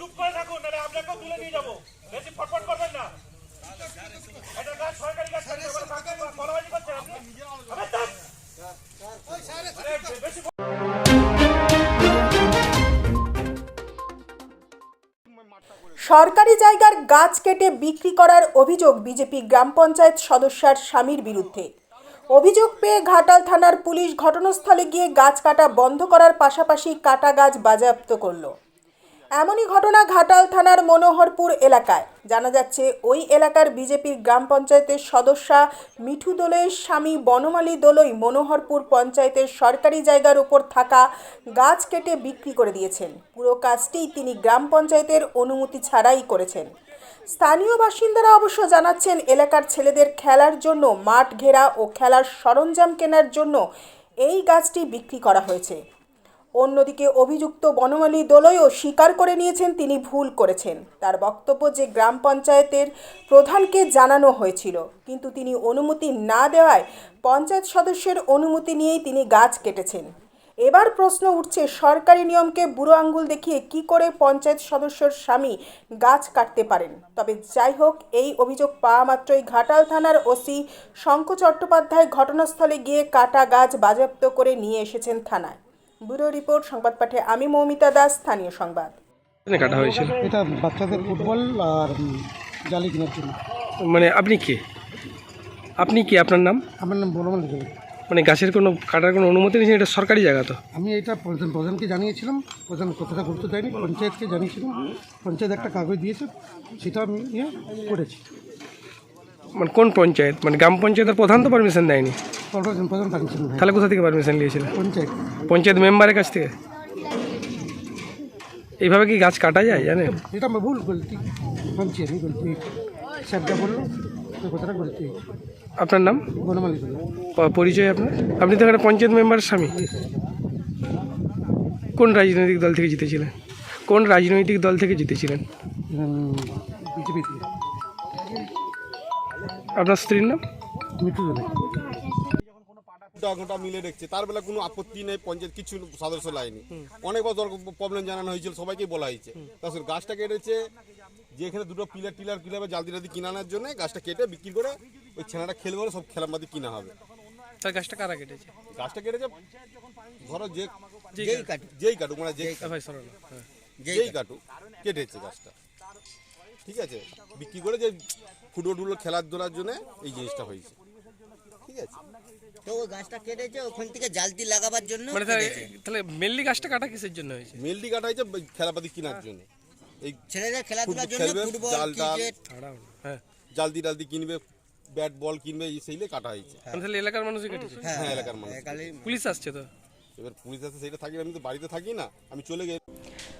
চুপ করে থাকুন নাহলে তুলে নিয়ে বেশি ফটফট করবেন না। এটা গাছ সরকারি বেশি সরকারি জায়গার গাছ কেটে বিক্রি করার অভিযোগ বিজেপি গ্রাম পঞ্চায়েত সদস্যার স্বামীর বিরুদ্ধে। অভিযোগ পেয়ে ঘাটাল থানার পুলিশ ঘটনাস্থলে গিয়ে গাছ কাটা বন্ধ করার পাশাপাশি কাটা গাছ বাজেয়াপ্ত করল। এমনই ঘটনা ঘাটাল থানার মনোহরপুর এলাকায়। জানা যাচ্ছে, ওই এলাকার বিজেপির গ্রাম পঞ্চায়েতের সদস্যা মিঠু দোলের স্বামী বনমালী দোলই মনোহরপুর পঞ্চায়েতের সরকারি জায়গার উপর থাকা গাছ কেটে বিক্রি করে দিয়েছেন। পুরো কাজটি তিনি গ্রাম পঞ্চায়েতের অনুমতি ছাড়াই করেছেন। স্থানীয় বাসিন্দারা অবশ্য জানাচ্ছেন, এলাকার ছেলেদের খেলার জন্য মাঠ ঘেরা ও খেলার সরঞ্জাম কেনার জন্য এই গাছটি বিক্রি করা হয়েছে। অন্যদিকে অভিযুক্ত বনমালী দোলইও স্বীকার করে নিয়েছেন তিনি ভুল করেছেন। তার বক্তব্য যে গ্রাম পঞ্চায়েতের প্রধানকে জানানো হয়েছিল, কিন্তু তিনি অনুমতি না দেওয়ায় পঞ্চায়েত সদস্যের অনুমতি নিয়েই তিনি গাছ কেটেছেন। এবার প্রশ্ন উঠছে, সরকারি নিয়মকে বুড়ো আঙ্গুল দেখিয়ে কি করে পঞ্চায়েত সদস্যর স্বামী গাছ কাটতে পারেন? তবে যাই হোক, এই অভিযোগ পাওয়া মাত্রই ঘাটাল থানার ওসি শঙ্কু চট্টোপাধ্যায় ঘটনাস্থলে গিয়ে কাটা গাছ বাজেয়াপ্ত করে নিয়ে এসেছেন থানায়। ব্যুরো রিপোর্ট সংবাদ পাঠে আমি মৌমিতা দাস স্থানীয় সংবাদ। এখানে কাটা হয়েছিল? এটা বাচ্চাদের ফুটবল আর জালি কেনার জন্য। মানে আপনি কে? আপনি কি? আপনার নাম? আমার নাম বলমান মানে গাছের কোনো কাটার কোনো অনুমতি নেই এটা সরকারি জায়গা তো। আমি এটা প্রধান প্রধানকে জানিয়েছিলাম। প্রধান কথাটা গুরুত্ব দেয়নি পঞ্চায়েতকে জানিয়েছিলাম। পঞ্চায়েত একটা কাগজ দিয়েছে সেটা আমি নিয়ে করেছি। মানে কোন পঞ্চায়েত? মানে গ্রাম পঞ্চায়েতের প্রধান তো পারমিশন দেয়নি। তাহলে কোথা থেকে পারমিশন নিয়েছিলেন পঞ্চায়েত। পঞ্চায়েত মেম্বারের কাছ থেকে? এইভাবে কি গাছ কাটা যায় জানেন? এটা আমার ভুল গলতি। মানছি আমি গলতি। স্যারটা বলল কথাটা গলতি। আপনার নাম? বনমালী পরিচয় আপনার? আপনি তো এখানে পঞ্চায়েত মেম্বারের স্বামী। কোন রাজনৈতিক দল থেকে জিতেছিলেন? কোন রাজনৈতিক দল থেকে জিতেছিলেন? বিজেপি আপনার স্ত্রীর নাম? মৃত্যু ঘণ্টা ঘণ্টা মিলে রেখেছে তার বেলা কোনো আপত্তি নেই পঞ্চায়েত কিছু সদস্য লাইনি। অনেকবার প্রবলেম জানানো হয়েছিল সবাইকে বলা হয়েছে। তাছাড়া গাছটা কেটেছে যেখানে দুটো পিলার টিলার কিলাবে জালদি টালদি কিনানোর জন্য গাছটা কেটে বিক্রি করে ওই খেলবে সব কিনা হবে। তার গাছটা কারা কেটেছে? গাছটা কেটেছে ধরো যে যেই কাটুক। মানে যেই ভাই হ্যাঁ। যেই কাটুক কেটেছে গাছটা। ঠিক আছে? বিক্রি করে যে ফুটবল টুটবল খেলার দোলার জন্য এই জিনিসটা হয়েছে। ঠিক আছে? তো ওই গাছটা কেটেছে ওখান থেকে জালতি লাগাবার জন্য মানে তাহলে তাহলে মেনলি গাছটা কাটা কিসের জন্য হয়েছে? মেলটি কাটা হয়েছে খেলাপাতি কেনার জন্য। এই ছেলেদের খেলাধুলার জন্য খেলবে, ফুটবল জাল টাল। ক্রিকেট। হ্যাঁ। জালদি টালদি কিনবে ব্যাট বল কিনবে এই সেইলে কাটা হয়েছে। মানে তাহলে এলাকার মানুষই কেটেছে? হ্যাঁ হ্যাঁ, এলাকার মানুষ। একালেই পুলিশ আসছে তো? এবার পুলিশ আছে সেইটা থাকি না, আমি তো বাড়িতে থাকি না আমি চলে গেছি।